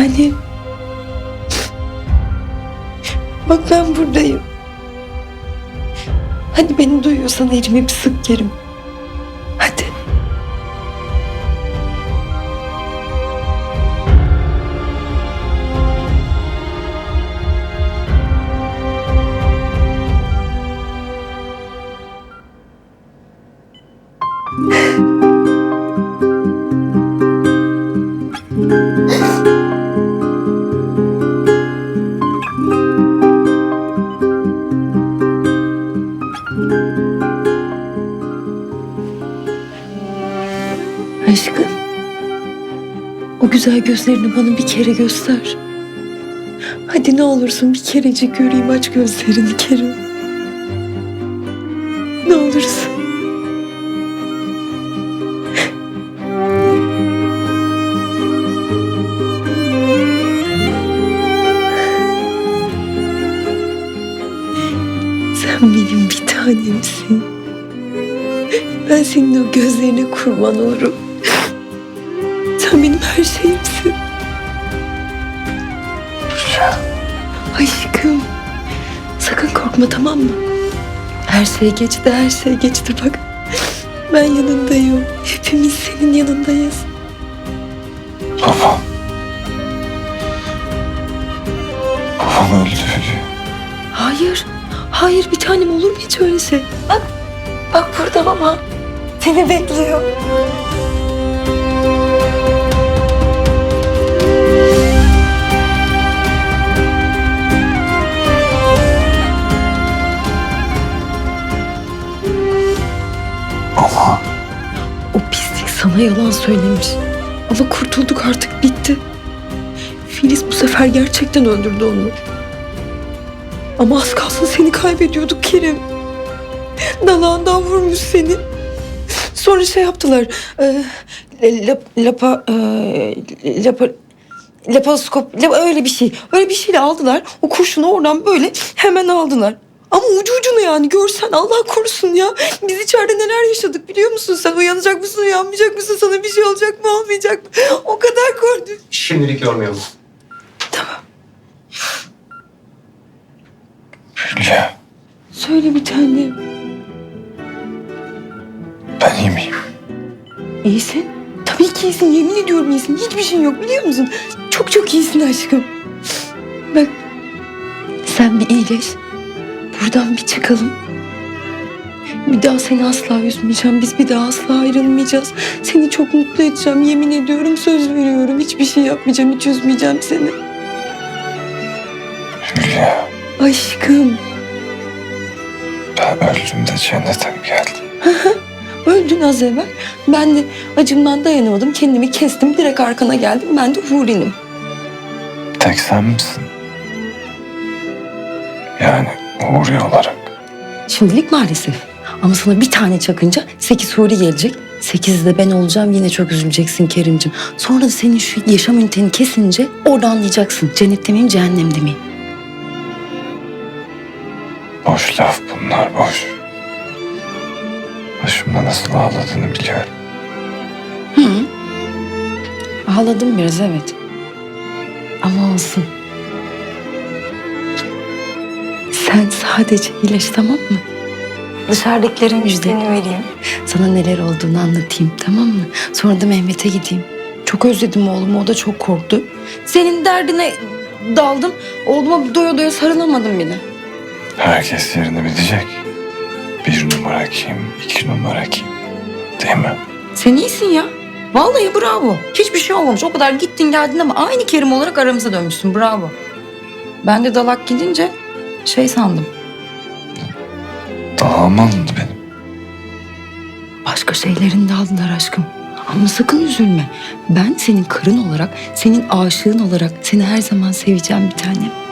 tanem. Bak ben buradayım. Hadi beni duyuyorsan elimi bir sık Kerim. Hadi. Aşkım. O güzel gözlerini bana bir kere göster. Hadi ne olursun bir kerecik göreyim aç gözlerini Kerim. Ne olursun. Sen benim bir tanemsin. Ben senin o gözlerine kurban olurum. Sen benim her şeyimsin. Aşkım. Sakın korkma tamam mı? Her şey geçti, her şey geçti bak. Ben yanındayım. Hepimiz senin yanındayız. Babam. Babam öldü. Hayır. Hayır bir tanem olur mu hiç öyle şey? Bak. Bak burada baba. Seni bekliyor. Sana yalan söylemiş. Ama kurtulduk artık bitti. Filiz bu sefer gerçekten öldürdü onu. Ama az kalsın seni kaybediyorduk Kerim. Dalağından vurmuş seni. Sonra şey yaptılar. E, lap, lapa, e, lapa, laparoskop, lapa, öyle bir şey. Öyle bir şeyle aldılar. O kurşunu oradan böyle hemen aldılar. Ama ucu ucuna yani görsen Allah korusun ya. Biz içeride neler yaşadık biliyor musun sen? Uyanacak mısın uyanmayacak mısın? Sana bir şey olacak mı olmayacak mı? O kadar korktum. Şimdilik yormayalım. Tamam. Hülya Söyle bir tane. ben iyi miyim? İyisin. Tabii ki iyisin. Yemin ediyorum iyisin. Hiçbir şeyin yok biliyor musun? Çok çok iyisin aşkım. Bak sen bir iyileş. Buradan bir çıkalım. Bir daha seni asla üzmeyeceğim. Biz bir daha asla ayrılmayacağız. Seni çok mutlu edeceğim. Yemin ediyorum, söz veriyorum. Hiçbir şey yapmayacağım, hiç üzmeyeceğim seni. Hülya Aşkım, ben öldüm de cennete mi geldim? öldün az evvel. Ben de acımdan dayanamadım. Kendimi kestim. Direkt arkana geldim. Ben de Huri'nim. Tek sen misin? Yani Uğur'u olarak. Şimdilik maalesef. Ama sana bir tane çakınca sekiz huri gelecek. Sekiz de ben olacağım yine çok üzüleceksin Kerimcim. Sonra da senin şu yaşam üniteni kesince orada anlayacaksın. Cennette miyim cehennemde miyim? Boş laf bunlar boş. Başımda nasıl ağladığını biliyorum. Hı. Ağladım biraz evet. Ama olsun. Sen sadece iyileş tamam mı? Dışarıdakilere müjdeni vereyim. Sana neler olduğunu anlatayım tamam mı? Sonra da Mehmet'e gideyim. Çok özledim oğlumu o da çok korktu. Senin derdine daldım. Oğluma doya doya sarılamadım bile. Herkes yerini bilecek. Bir numara kim, iki numara kim? Değil mi? Sen iyisin ya. Vallahi bravo. Hiçbir şey olmamış. O kadar gittin geldin ama aynı Kerim olarak aramıza dönmüşsün. Bravo. Ben de dalak gidince şey sandım. Dağılmadı benim. Başka şeylerini de aldılar aşkım. Ama sakın üzülme. Ben senin karın olarak, senin aşığın olarak seni her zaman seveceğim bir tanem.